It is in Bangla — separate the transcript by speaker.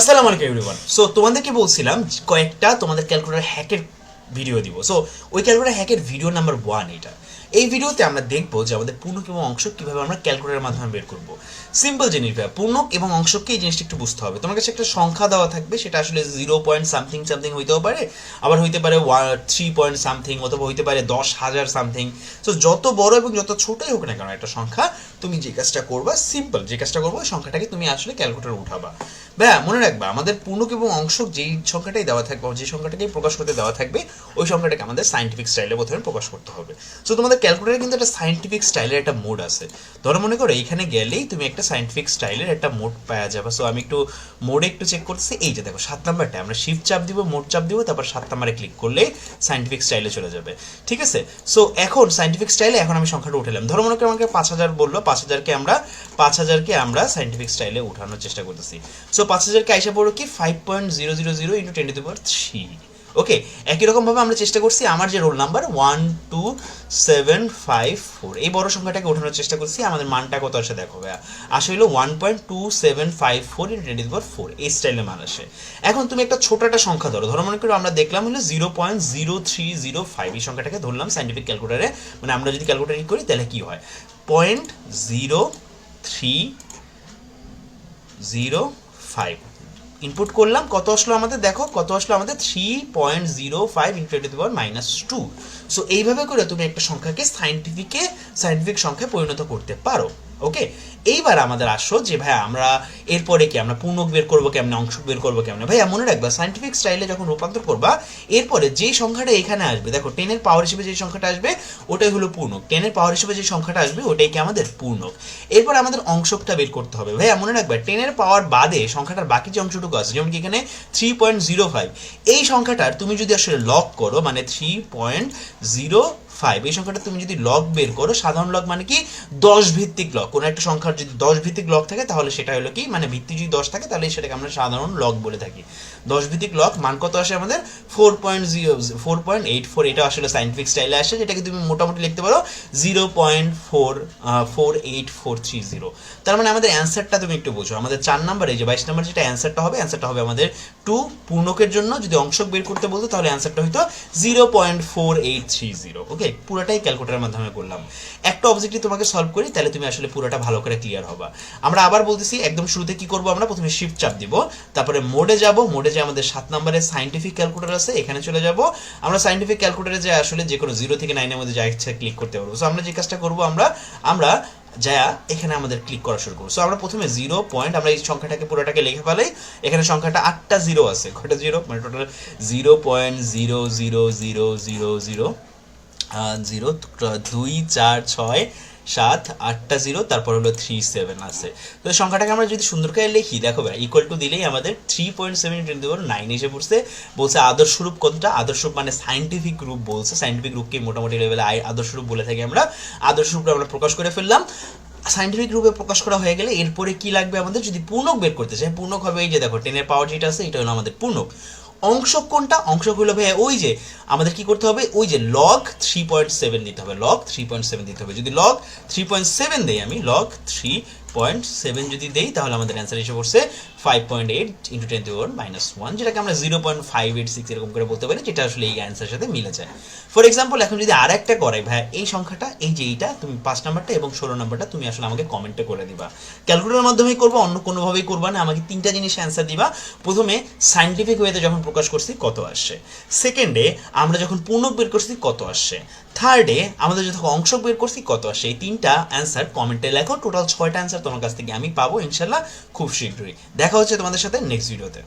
Speaker 1: আসসালামু আলাইকুম এভরিওয়ান সো তোমাদেরকে বলছিলাম, কয়েকটা তোমাদের ক্যালকুলেটার হ্যাকের ভিডিও দিব। সো ওই ক্যালকুলেটার হ্যাকের ভিডিও নাম্বার ওয়ান এটা। এই ভিডিওতে আমরা দেখব যে আমাদের পূর্ণক এবং অংশক কীভাবে আমরা ক্যালকুলেটরের মাধ্যমে বের করব। সিম্পল জিনিস ভাই, পূর্ণক এবং অংশককে এই জিনিসটা একটু বুঝতে হবে। তোমার কাছে একটা সংখ্যা দেওয়া থাকবে, সেটা আসলে জিরো পয়েন্ট সামথিং সামথিং হইতেও পারে, আবার হইতে পারে থ্রি পয়েন্ট সামথিং অথবা হইতে পারে দশ হাজার সামথিং সো যত বড় এবং যত ছোটই হোক না কেন একটা সংখ্যা, তুমি যে কাজটা করবা সিম্পল যে কাজটা করব সংখ্যাটাকে তুমি আসলে ক্যালকুলেটর উঠাবা। ভাইয়া, মনে রাখবা, আমাদের পূর্ণক এবং অংশক যেই সংখ্যাটাই দেওয়া থাকবে, যে সংখ্যাটাকে প্রকাশ করতে দেওয়া থাকবে, ওই সংখ্যাটাকে আমাদের সাইন্টিফিক স্টাইলে প্রথমে প্রকাশ করতে হবে। সো তোমাদের ক্যালকুলেটারে কিন্তু একটা সাইন্টিফিক স্টাইলের একটা মোড আছে। ধরো মনে করো এখানে গেলেই তুমি একটা সাইন্টিফিক স্টাইলের একটা মোড পাওয়া যাবে। সো আমি একটু মোডে একটু চেক করতেছি। এই যে দেখো, সাত নাম্বারটা আমরা শিফট চাপ দিব মোড চাপ দিব, তারপর সাত নাম্বারে ক্লিক করলে সাইন্টিফিক স্টাইলে চলে যাবে। ঠিক আছে? সো এখন সাইন্টিফিক স্টাইলে এখন আমি সংখ্যাটা উঠালাম। ধরো মনে করো আমাকে পাঁচ হাজার বলল, পাঁচ হাজারকে আমরা, পাঁচ হাজারকে আমরা সাইন্টিফিক স্টাইলে উঠানোর চেষ্টা করতেছি। সো পাঁচ হাজারকে আইসা পড়ো কি? Five point zero zero zero into ten to power three okay একই রকমভাবে আমরা চেষ্টা করছি আমার যে roll number one two seven five four এই বড় সংখ্যাটাকে ওঠানোর চেষ্টা করছি, আমাদের মানটা কত আসে দেখো ভাইয়া। আসে হলো one point two seven five four into ten power four এই স্টাইলে মান আসে। এখন তুমি একটা ছোট একটা সংখ্যা ধরো ধরো মনে করো আমরা দেখলাম হলো zero point zero three zero five এই সংখ্যাটাকে ধরলাম সাইন্টিফিক ক্যালকুলেটারে মানে আমরা যদি ক্যালকুলেটার করি, তাহলে কি হয়? Point zero three zero five input করলাম, কত আসলো আমাদের? দেখো, কত আসলো আমাদের? Three point zero five into two power minus two so এইভাবে করে তুমি একটা সংখ্যাকে সাইন্টিফিকে সাইন্টিফিক সংখ্যায় পরিণত করতে পারো। ওকে এইবার আমাদের আসো যে ভাই আমরা এরপরে কি আমরা পূর্ণক বের করব, কেমনে অংশ বের করব, কেমনে? ভাইয়া মনে রাখবা সাইন্টিফিক স্টাইলে যখন রূপান্তর করবা, এরপরে যেই সংখ্যাটা এখানে আসবে, দেখো টেনের পাওয়ার হিসেবে যে সংখ্যাটা আসবে, ওটাই হলো পূর্ণক। টেনের পাওয়ার হিসেবে যে সংখ্যাটা আসবে, ওটাই কি আমাদের পূর্ণক। এরপর আমাদের অংশকটা বের করতে হবে। ভাইয়া মনে রাখবা টেনের পাওয়ার বাদে সংখ্যাটার বাকি যে অংশটুকু আছে, যেমন কি এখানে থ্রি পয়েন্ট জিরো ফাইভ এই সংখ্যাটার তুমি যদি আসলে লক করো মানে থ্রি পয়েন্ট জিরো ফাইভ এই সংখ্যাটা তুমি যদি লগ বের করো, সাধারণ লগ মানে কি? দশ ভিত্তিক লগ কোনো একটা সংখ্যার যদি দশ ভিত্তিক লগ থাকে, তাহলে সেটা হলো কি? মানে ভিত্তি যদি দশ থাকে, তাহলে সেটাকে আমরা সাধারণ লগ বলে থাকি। দশ ভিত্তিক লগ মান কত আসে আমাদের? Four point zero four point eight four এটা আসলে সাইন্টিফিক স্টাইলে আসে, যেটাকে তুমি মোটামুটি লিখতে পারো zero point four four eight four three zero তার মানে আমাদের অ্যান্সারটা তুমি একটু বোঝো। আমাদের চার নাম্বারে যে বাইশ নাম্বার যেটা অ্যান্সারটা হবে অ্যান্সারটা হবে আমাদের টু পূর্ণকের জন্য যদি অংশক বের করতে বলতো, তাহলে অ্যান্সারটা হয়তো zero point four eight three zero okay পুরোটাই ক্যালকুলেটারের মাধ্যমে করলাম। একটা অবজেক্টিভ তোমাকে সলভ করি, তাহলে তুমি আসলে পুরোটা ভালো করে ক্লিয়ার হবা। আমরা আবার বলতেছি, একদম শুরুতে কি করব আমরা? প্রথমে শিফট চাপ দিব, তারপরে মোডে যাব। মোডে যে আমাদের সাত নম্বরে সাইন্টিফিক ক্যালকুলেটার আছে, এখানে চলে যাব। আমরা সাইন্টিফিক ক্যালকুলেটারে যে আসলে যে কোনো জিরো থেকে নাইনের মধ্যে যা ইচ্ছা ক্লিক করতে পারব। সো আমরা যে কাজটা করব, আমরা আমরা যা এখানে আমাদের ক্লিক করা শুরু করব। সো আমরা প্রথমে জিরো পয়েন্ট আমরা এই সংখ্যাটাকে পুরোটাকে লিখে ফেলাই। এখানে সংখ্যাটা আটটা জিরো আছে। কয়টা জিরো মানে total zero point zero zero zero zero zero zero দুই চার ছয় সাত আটটা জিরো, তারপর হলো থ্রি সেভেন আছে। তো সংখ্যাটাকে আমরা যদি সুন্দর করে লিখি, দেখো ভাই ইকুয়াল টু দিলেই আমাদের three point seven twenty four nine এসে পড়ছে। বলছে আদর্শ রূপ কতটা আদর্শ মানে সাইন্টিফিক রূপ বলছে। সাইন্টিফিক রূপকে মোটামুটি লেভেলে আদর্শ রূপ বলে থাকি আমরা। আদর্শ রূপটা আমরা প্রকাশ করে ফেললাম। সাইন্টিফিক রূপে প্রকাশ করা হয়ে গেলে এরপরে কি লাগবে আমাদের? যদি পূর্ণক বের করতে চাই, পূর্ণক হবে এই যে দেখো টেনের পাওয়ার যেটা আছে, এটা হলো আমাদের পূর্ণক। অংশক কোনটা? অংশক হলো ভাই ওই যে আমাদের কি করতে হবে? ওই যে লগ থ্রি পয়েন্ট সেভেন দিতে হবে। লগ থ্রি পয়েন্ট সেভেন দিতে হবে। যদি লগ থ্রি পয়েন্ট সেভেন দেই আমি লগ থ্রি পয়েন্ট সেভেন যদি দেই, তাহলে আমাদের অ্যান্সার এসে পড়ছে five point eight into ten to minus one যেটাকে আমরা zero point five eight six এরকম করে বলতে পারি, যেটা আসলে এই অ্যান্সারের সাথে মিলে যায়। ফর এক্সাম্পল এখন যদি আর একটা করাই ভাই এই সংখ্যাটা, এই যে এইটা, তুমি পাঁচ নাম্বারটা এবং ষোলো নাম্বারটা, তুমি আসলে আমাকে কমেন্টে করে দিবা। ক্যালকুলেটারের মাধ্যমেই করব, অন্য কোনোভাবেই করবা না, আমাকে তিনটা জিনিস অ্যান্সার দিবা। প্রথমে সাইন্টিফিক ওয়েতে যখন প্রকাশ করছি, কত আসছে? সেকেন্ডে আমরা যখন পূর্ণক বের করছি, কত আসছে? থার্ডে আমাদের যখন অংশক বের করছি, কত আসছে? এই তিনটা অ্যান্সার কমেন্টে লেখো টোটাল ছয়টা অ্যান্সার তোমার কাছ থেকে আমি পাবো, ইনশাল্লাহ, খুব শীঘ্রই। দেখা হচ্ছে তোমাদের সাথে নেক্সট ভিডিওতে